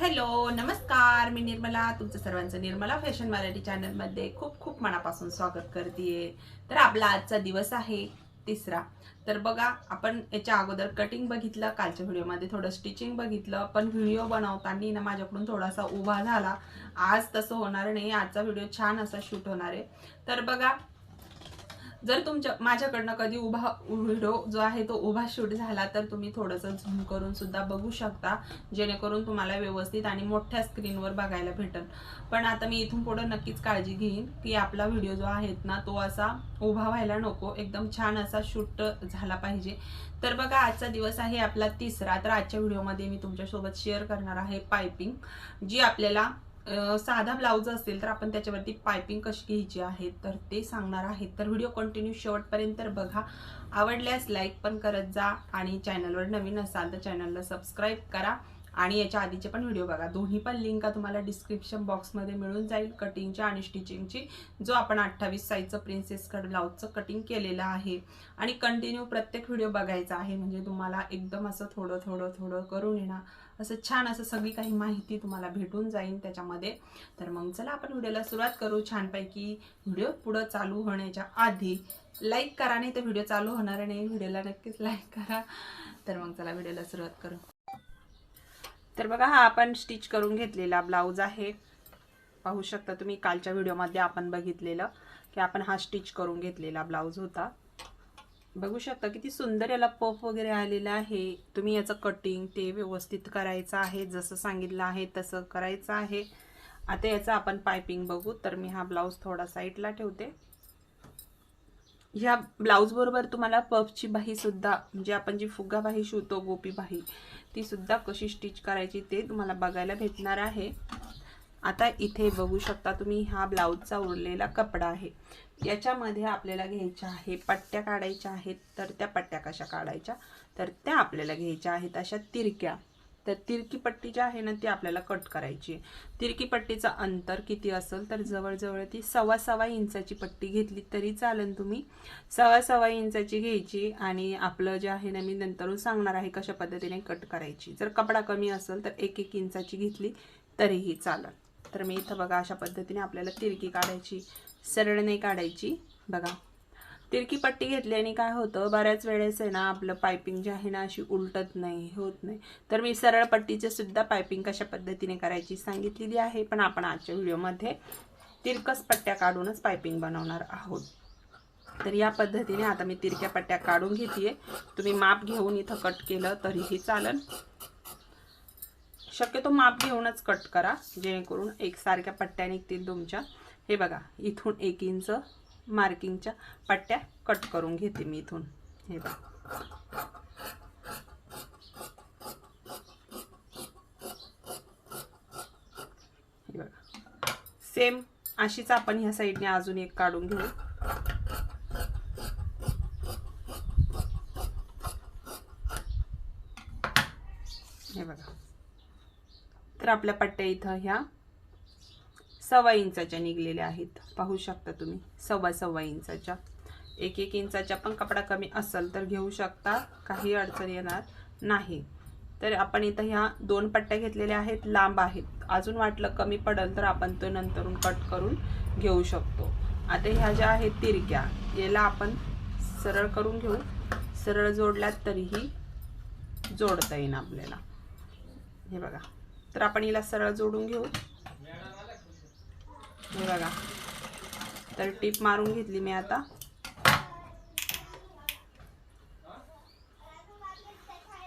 Hello नमस्कार. मी निर्मला तुमचं सर्वांचं निर्मला फॅशन मराठी चॅनलमध्ये खूप खूप मनापासून स्वागत करते. तर आपला आजचा दिवस आहे तिसरा. तर बघा आपण याच्या अगोदर कटिंग बघितलं कालच्या व्हिडिओमध्ये थोडं स्टिचिंग बघितलं पण व्हिडिओ बनवताना ना माझ्याकडून थोडासा उभा झाला. आज तसं होणार नाही. आजचा व्हिडिओ छान असा शूट होणार आहे. तर बघा जर तुमच्या माझ्याकडनं कधी उभा व्हिडिओ जो आहे तो उभा शूट झाला तर तुम्ही थोडंसं झूम करून सुद्धा बघू शकता जेणेकरून तुम्हाला व्यवस्थित आणि मोठ्या स्क्रीनवर बघायला भेटेल. पण आता मी इथून पुढं नक्कीच काळजी घेईन की आपला व्हिडिओ जो आहे ना तो असा उभा व्हायला नको एकदम छान असा शूट झाला पाहिजे. तर बघा आजचा दिवस आहे आपला तिसरा तर आजच्या व्हिडिओमध्ये मी तुमच्यासोबत शेअर करणार आहे पायपिंग जी आपल्याला साधा ब्लाऊज असेल तर आपण त्याच्यावरती पायपिंग कशी घ्यायची आहे तर ते सांगणार आहे. तर व्हिडिओ कंटिन्यू शेवटपर्यंत बघा. आवडल्यास लाईक पण करत जा आणि चॅनलवर नवीन असाल तर चॅनलला सबस्क्राईब करा. आणि याच्या आधीचे पण व्हिडिओ बघा. दोन्ही पण लिंक तुम्हाला डिस्क्रिप्शन बॉक्समध्ये मिळून जाईल. कटिंगच्या आणि स्टिचिंगची जो आपण अठ्ठावीस साईजचं प्रिन्सेस कट ब्लाऊजचं कटिंग केलेलं आहे. आणि कंटिन्यू प्रत्येक व्हिडिओ बघायचा आहे. म्हणजे तुम्हाला एकदम असं थोडं थोडं थोडं करून येणार. असं छान असं सगळी काही माहिती तुम्हाला भेटून जाईल त्याच्यामध्ये. तर मग चला आपण व्हिडिओला सुरुवात करू. छानपैकी व्हिडिओ पुढं चालू होण्याच्या आधी लाईक करा. नाही तर व्हिडिओ चालू होणार नाही. व्हिडिओला नक्कीच लाईक करा. तर मग चला व्हिडिओला सुरुवात करू. तर बघा हा आपण स्टिच करून घेतलेला ब्लाऊज आहे. पाहू शकता तुम्ही कालच्या व्हिडिओमध्ये आपण बघितलेलं की आपण हा स्टिच करून घेतलेला ब्लाऊज होता. बघू शकता किती सुंदर याला पफ वगैरे आलेला आहे. तुम्ही याचं कटिंग ते व्यवस्थित करायचं आहे. जसं सांगितलं आहे तसं करायचं आहे. आता याचं आपण पायपिंग बघू. तर मी हा ब्लाऊज थोडा साईडला ठेवते. ह्या ब्लाऊजबरोबर तुम्हाला पफची बाही सुद्धा म्हणजे आपण जी फुगा बाही शिवतो गोपी बाही तीसुद्धा कशी स्टिच करायची ते तुम्हाला बघायला भेटणार आहे. आता इथे बघू शकता तुम्ही हा ब्लाऊजचा उरलेला कपडा आहे. याच्यामध्ये आपल्याला घ्यायच्या आहे पट्ट्या काढायच्या आहेत. तर त्या पट्ट्या कशा काढायच्या? तर त्या आपल्याला घ्यायच्या आहेत अशा तिरक्या. तर तिरकी पट्टी जी आहे ना ती आपल्याला कट करायची तिरकी पट्टीचं अंतर किती असेल तर जवळजवळ ती सव्वा सव्वा इंचाची पट्टी घेतली तरी चालेल तुम्ही. सव्वा सव्वा इंचाची घ्यायची आणि आपलं जे आहे ना मी नंतरून सांगणार आहे कशा पद्धतीने कट करायची. जर कपडा कमी असेल तर एक एक इंचाची घेतली तरीही चालेल. तर मी इथं बघा अशा पद्धतीने आपल्याला तिरकी काढायची सरळ नाही काढायची. बघा तिरकी पट्टी घेतल्याने काय होतं बऱ्याच वेळेस आहे ना आपलं पायपिंग जे आहे ना अशी उलटत नाही होत नाही. तर मी सरळ पट्टीचे सुद्धा पायपिंग कशा पद्धतीने करायची सांगितलेली आहे पण आपण आजच्या व्हिडिओमध्ये तिरकस पट्ट्या काढूनच पायपिंग बनवणार आहोत. तर या पद्धतीने आता मी तिरक्या पट्ट्या काढून घेते तुम्ही माप घेऊन इथं कट केलं तरीही चालेल. शक्यतो माप घेऊनच कट करा जेणेकरून एकसारख्या पट्ट्या निघतील तुमच्या. हे बघा इथून एक इंच मार्किंगच्या पट्ट्या कट करून घेते मी इथून. हे बघा. हे बघा. सेम अशीच आपण ह्या साईडने अजून एक काढून घेऊ. हे बघा. तर आपल्या पट्ट्या इथं ह्या सव्वा इंचाच्या निघलेल्या आहेत. पाहू शकता तुम्ही सव्वा सव्वा इंचाच्या. एक एक इंचाच्या पण कपडा कमी असेल तर घेऊ शकता काही अडचण येणार नाही. तर आपण इथं ह्या दोन पट्ट्या घेतलेल्या आहेत लांब आहेत. अजून वाटलं कमी पडेल तर आपण तो नंतरून कट करून घेऊ शकतो. आता ह्या ज्या आहेत तिरक्या याला आपण सरळ करून घेऊ. सरळ जोडल्यात तरीही जोडता येईन आपल्याला. हे बघा. तर आपण हिला सरळ जोडून घेऊ. हे बघा. तर टीप मारून घेतली मी आता.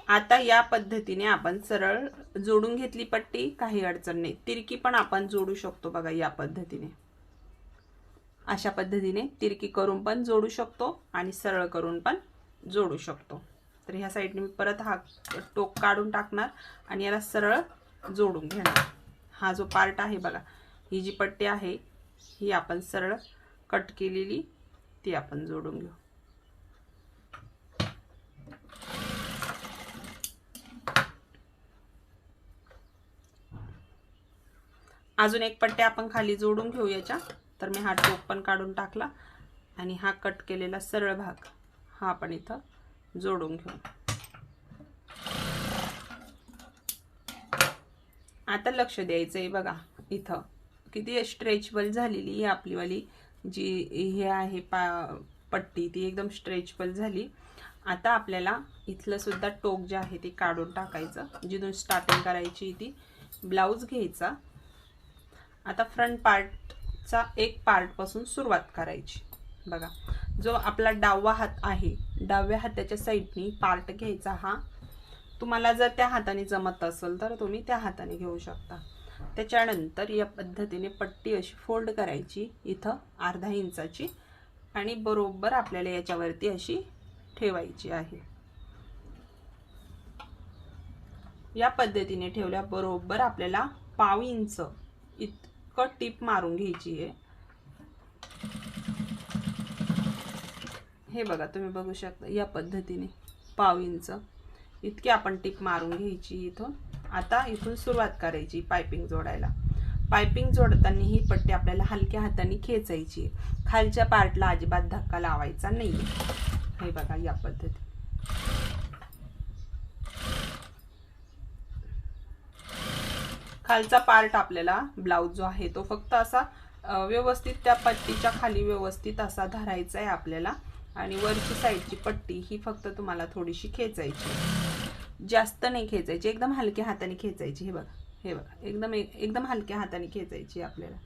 आता या पद्धतीने आपण सरळ जोडून घेतली पट्टी काही अडचण नाही. तिरकी पण आपण जोडू शकतो बघा या पद्धतीने. अशा पद्धतीने तिरकी करून पण जोडू शकतो आणि सरळ करून पण जोडू शकतो. तर ह्या साईडने मी परत हा टोक काढून टाकणार आणि याला सरळ जोडून घेणार. हा जो पार्ट आहे बघा ही जी पट्टी आहे ही आपण सरळ कट केलेली ती आपण जोडून घेऊ. अजून एक पट्ट्या आपण खाली जोडून घेऊ याच्या. तर मी हा टोक पण काढून टाकला आणि हा कट केलेला सरळ भाग हा आपण इथं जोडून घेऊ. आता लक्ष द्यायचं आहे बघा इथं. किती स्ट्रेचबल झालेली ही आपलीवाली जी हे आहे पा पट्टी ती एकदम स्ट्रेचबल झाली. आता आपल्याला इथलं सुद्धा टोक जे आहे ते काढून टाकायचं. जिथून स्टार्टिंग करायची ती ब्लाऊज घ्यायचा. आता फ्रंट पार्टचा एक पार्टपासून सुरुवात करायची. बघा जो आपला डावा हात आहे डाव्या हाताच्या साईडनी पार्ट घ्यायचा हा. तुम्हाला जर त्या हाताने जमत असेल तर तुम्ही त्या हाताने घेऊ शकता. त्याच्यानंतर या पद्धतीने पट्टी अशी फोल्ड करायची इथं अर्धा इंचाची आणि बरोबर आपल्याला याच्यावरती अशी ठेवायची आहे. या पद्धतीने ठेवल्या बरोबर आपल्याला पाव इंच इतकं टीप मारून घ्यायची आहे. हे बघा तुम्ही बघू शकता या पद्धतीने पाव इंच इतकी आपण टीप मारून घ्यायची इथून आता इथून सुरुवात करायची पायपिंग जोडायला. पायपिंग जोडताना ही पट्टी आपल्याला हलक्या हाताने खेचायची खालच्या पार्टला अजिबात धक्का लावायचा नाही. हे बघा या पद्धती खालचा पार्ट आपल्याला ब्लाऊज जो आहे तो फक्त असा व्यवस्थित त्या पट्टीच्या खाली व्यवस्थित असा धरायचा आहे आपल्याला. आणि वरची साईडची पट्टी ही फक्त तुम्हाला थोडीशी खेचायची जास्त नाही खेचायची एकदम हलक्या हाताने खेचायची. हे बघा हे बघा. एकदम एकदम हलक्या हाताने खेचायची आपल्याला.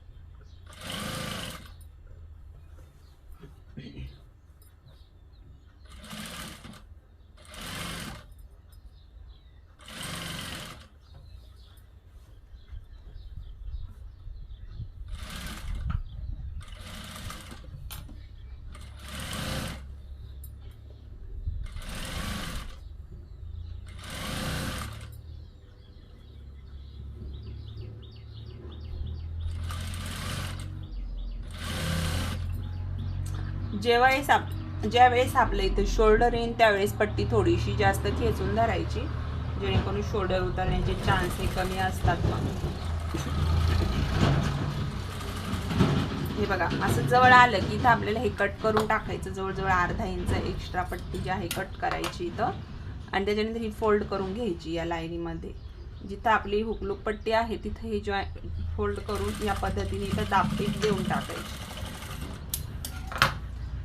जेव्हाही आप ज्यावेळेस आपल्या इथे शोल्डर येईन त्यावेळेस पट्टी थोडीशी जास्त खेचून धरायची जेणेकरून शोल्डर उतरण्याचे चान्स हे कमी असतात. मग हे बघा असं जवळ आलं की इथं आपल्याला हे कट करून टाकायचं जवळजवळ अर्धा इंच एक्स्ट्रा पट्टी जी आहे कट करायची इथं. आणि त्याच्यानंतर ही फोल्ड करून घ्यायची या लाईनीमध्ये जिथं आपली हुकलूक पट्टी आहे तिथं हे जॉय फोल्ड करून या पद्धतीने इथं दापटीत देऊन टाकायची.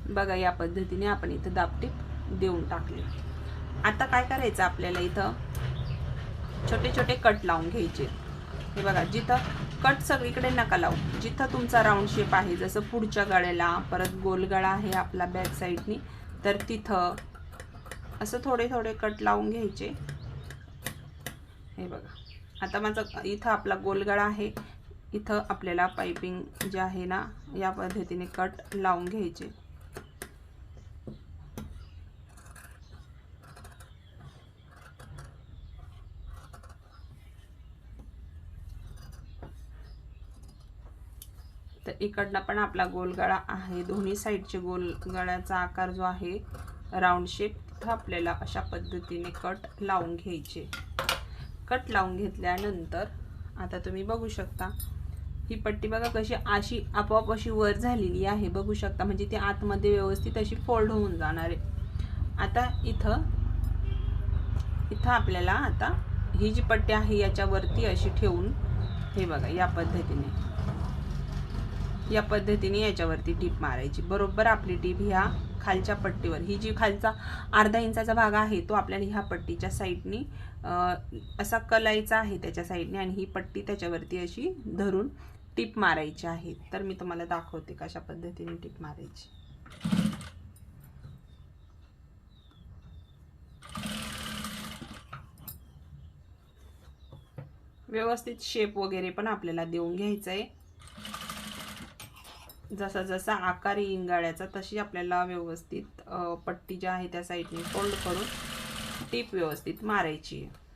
बघा या पद्धतीने आपण इथं दाबटीप देऊन टाकले. आता काय करायचं आपल्याला इथं? छोटे छोटे कट लावून घ्यायचे. हे बघा जिथं कट सगळीकडे नका लावू. जिथं तुमचा राऊंड शेप आहे जसं पुढच्या गळ्याला परत गोलगळा आहे आपला बॅक साईडनी तर तिथं असं थोडे थोडे कट लावून घ्यायचे. हे बघा आता माझा इथं आपला गोलगळा आहे. इथं आपल्याला पायपिंग जे आहे ना या पद्धतीने कट लावून घ्यायचे. तर इकडनं पण आपला गोलगळा आहे. दोन्ही साईडचे गोलगळ्याचा आकार जो आहे राऊंड शेप तिथं आपल्याला अशा पद्धतीने कट लावून घ्यायचे. कट लावून घेतल्यानंतर आता तुम्ही बघू शकता ही पट्टी बघा कशी अशी आपोआप अशी वर झालेली आहे. बघू शकता म्हणजे ती आतमध्ये व्यवस्थित अशी फोल्ड होऊन जाणार आहे. आता इथं इथं आपल्याला आता ही जी पट्टी आहे याच्यावरती अशी ठेवून हे बघा या पद्धतीने. या पद्धतीने याच्यावरती टीप मारायची. बरोबर आपली टीप ह्या खालच्या पट्टीवर. ही जी खालचा अर्धा इंचाचा भाग आहे तो आपल्याला ह्या पट्टीच्या साईडनी असा कलायचा आहे त्याच्या साईडने आणि ही पट्टी त्याच्यावरती अशी धरून टीप मारायची आहे. तर मी तुम्हाला दाखवते कशा पद्धतीने टीप मारायची. व्यवस्थित शेप वगैरे पण आपल्याला देऊन घ्यायचं आहे जसा जसा आकार येईन गाड्याचा तशी आपल्याला व्यवस्थित पट्टी ज्या आहे त्या साईडने फोल्ड करून टीप व्यवस्थित मारायची आहे.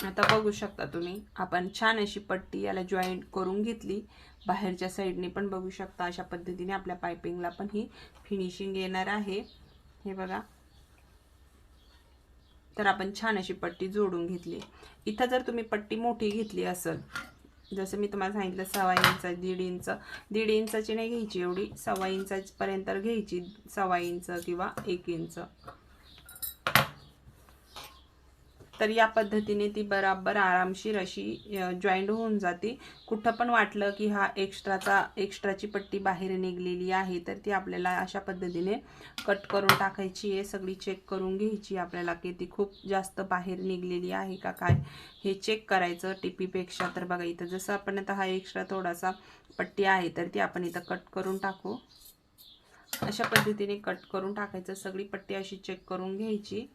आता बघू शकता तुम्ही. आपण छान अशी पट्टी याला जॉईंट करून घेतली. बाहेरच्या साईडने पण बघू शकता अशा पद्धतीने आपल्या पायपिंगला पण ही फिनिशिंग येणार आहे. हे बघा. तर आपण छान अशी पट्टी जोडून घेतली. इथं जर तुम्ही पट्टी मोठी घेतली असेल जसं मी तुम्हाला सांगितलं सव्वा इंच दीड इंच. दीड इंचाची नाही घ्यायची एवढी सव्वा इंचापर्यंत घ्यायची. सव्वा इंच किंवा एक इंच. तर या पद्धतीने ती बराबर आरामशीर अशी जॉईंट होऊन जाते. कुठं पण वाटलं की हा एक्स्ट्राचा एक्स्ट्राची पट्टी बाहेर निघलेली आहे तर ती आपल्याला अशा पद्धतीने कट करून टाकायची आहे. सगळी चेक करून घ्यायची आपल्याला की ती खूप जास्त बाहेर निघलेली आहे का काय. हे चेक करायचं टिपीपेक्षा. तर बघा इथं जसं आपण आता हा एक्स्ट्रा थोडासा पट्टी आहे तर ती आपण इथं कट करून टाकू. अशा पद्धतीने कट करून टाकायचं. सगळी पट्टी अशी चेक करून घ्यायची.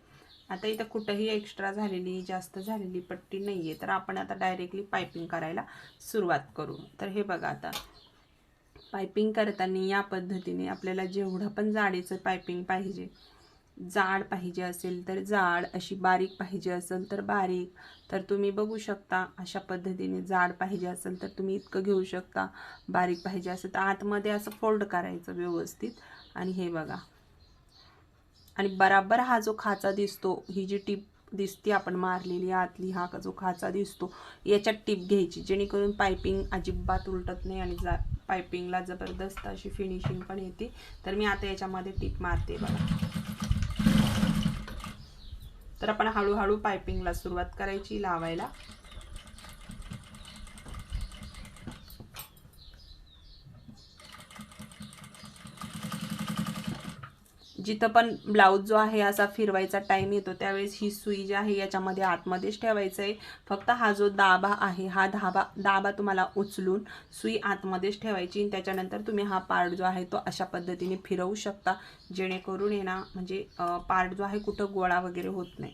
आता इथं कुठंही एक्स्ट्रा झालेली जास्त झालेली पट्टी नाही आहे तर आपण आता डायरेक्टली पायपिंग करायला सुरुवात करू. तर हे बघा आता. पायपिंग करताना या पद्धतीने आपल्याला जेवढं पण जाडीचं पायपिंग पाहिजे जाड पाहिजे असेल तर जाड अशी बारीक पाहिजे असेल तर बारीक. तर तुम्ही बघू शकता अशा पद्धतीने जाड पाहिजे असेल तर तुम्ही इतकं घेऊ शकता. बारीक पाहिजे असेल तर आतमध्ये असं फोल्ड करायचं व्यवस्थित. आणि हे बघा. आणि बराबर हा जो खाचा दिसतो ही जी टीप दिसते आपण मारलेली आतली हा जो खाचा दिसतो याच्यात टीप घ्यायची. जेणेकरून पायपिंग अजिबात उलटत नाही आणि जा पायपिंगला जबरदस्त अशी फिनिशिंग पण येते. तर मी आता याच्यामध्ये टीप मारते बघा. तर आपण हळूहळू पायपिंगला सुरुवात करायची लावायला. जिथं पण ब्लाऊज जो आहे असा फिरवायचा टाईम येतो त्यावेळेस ही सुई जी आहे याच्यामध्ये आतमध्येच ठेवायचं आहे फक्त हा जो दाबा आहे हा धाबा दाबा तुम्हाला उचलून सुई आतमध्येच ठेवायची आणि त्याच्यानंतर तुम्ही हा पार्ट जो आहे तो अशा पद्धतीने फिरवू शकता. जेणेकरून आहे ना म्हणजे पार्ट जो आहे कुठं गोळा वगैरे होत नाही.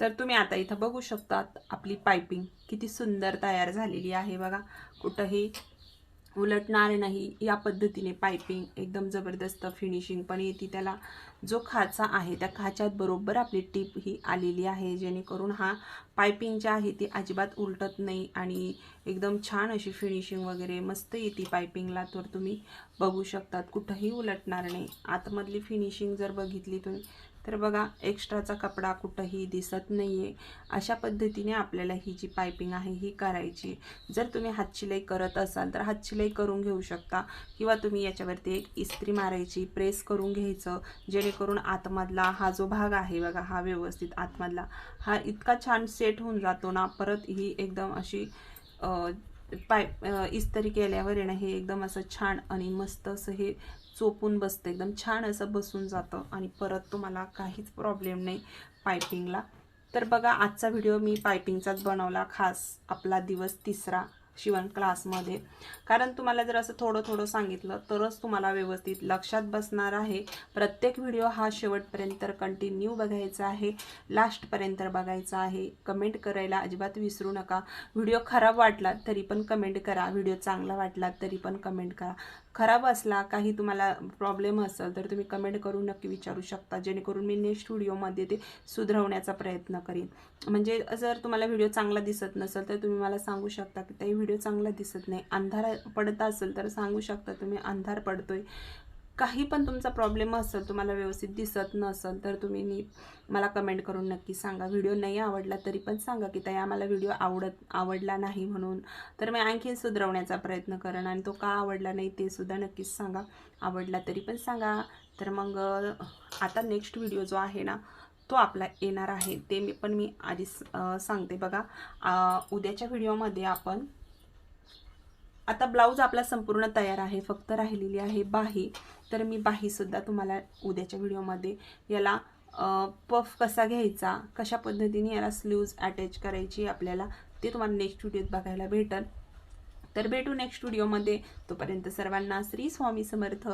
तर तुम्ही आता इथं बघू शकतात आपली पायपिंग किती सुंदर तयार झालेली आहे बघा. कुठंही उलटणार नाही या पद्धतीने पायपिंग एकदम जबरदस्त फिनिशिंग पण येते त्याला. जो खाचा आहे त्या खाच्यात बरोबर आपली टीप ही आलेली आहे. जेणेकरून हा पायपिंग जी आहे ती अजिबात उलटत नाही आणि एकदम छान अशी फिनिशिंग वगैरे मस्त येते पायपिंगला तर तुम्ही बघू शकतात कुठंही उलटणार नाही. आतमधली फिनिशिंग जर बघितली तुम्ही तर बघा एक्स्ट्राचा कपडा कुठंही दिसत नाही आहे अशा पद्धतीने आपल्याला ही जी पायपिंग आहे ही करायची जर तुम्ही हातशिलाई करत असाल तर हातशिलाई करून घेऊ शकता. किंवा तुम्ही याच्यावरती एक इस्त्री मारायची प्रेस करून घ्यायचं. जेणेकरून आतमधला हा जो भाग आहे बघा हा व्यवस्थित आतमधला हा इतका छान सेट होऊन जातो ना परत ही एकदम अशी पाय इस्तरी केल्यावर येणं हे एकदम असं छान आणि मस्त असं हे चोपून बसतं एकदम छान असं बसून जातं आणि परत तुम्हाला काहीच प्रॉब्लेम नाही पायपिंगला तर बघा आजचा व्हिडिओ मी पायपिंगचाच बनवला खास आपला दिवस तिसरा. शिवण क्लासमध्ये. कारण तुम्हाला जर असं थोडं थोडं सांगितलं तरच तुम्हाला व्यवस्थित लक्षात बसणार आहे. प्रत्येक व्हिडिओ हा शेवटपर्यंत कंटिन्यू बघायचा आहे लास्टपर्यंत बघायचा आहे. कमेंट करायला अजिबात विसरू नका. व्हिडिओ खराब वाटला तरी पण कमेंट करा. व्हिडिओ चांगला वाटला तरी पण कमेंट करा. खराब असला काही तुम्हाला प्रॉब्लेम असेल तर तुम्ही कमेंट करून नक्की विचारू शकता. जेणेकरून मी नेक्स्ट व्हिडिओमध्ये ते सुधारवण्याचा प्रयत्न करीन. म्हणजे जर तुम्हाला व्हिडिओ चांगला दिसत नसेल तर तुम्ही मला सांगू शकता की ताई व्हिडिओ चांगला दिसत नाही. अंधार पडत असेल तर सांगू शकता तुम्ही अंधार पडतोय. काही पण तुमचा प्रॉब्लेम असेल तुम्हाला व्यवस्थित दिसत नसेल तर तुम्ही नीट मला कमेंट करून नक्की सांगा. व्हिडिओ नाही आवडला तरी पण सांगा की ताई आम्हाला व्हिडिओ आवडत आवडला नाही म्हणून. तर मी आणखीन सुधारवण्याचा प्रयत्न करेन आणि तो का आवडला नाही ते सुद्धा नक्कीच सांगा. आवडला तरी पण सांगा. तर मग आता नेक्स्ट व्हिडिओ जो आहे ना तो आपला येणार आहे. ते मी पण मी आधीच सांगते बघा. उद्याच्या व्हिडिओमध्ये आपण आता ब्लाऊज आपला संपूर्ण तयार आहे. फक्त राहिलेली आहे बाही. तर मी बाहीसुद्धा तुम्हाला उद्याच्या व्हिडिओमध्ये याला पफ कसा घ्यायचा कशा पद्धतीने याला स्लीव्ज अटॅच करायची आपल्याला ते तुम्हाला नेक्स्ट व्हिडिओत बघायला भेटल. तर भेटू नेक्स्ट व्हिडिओमध्ये. तोपर्यंत सर्वांना श्री स्वामी समर्थ.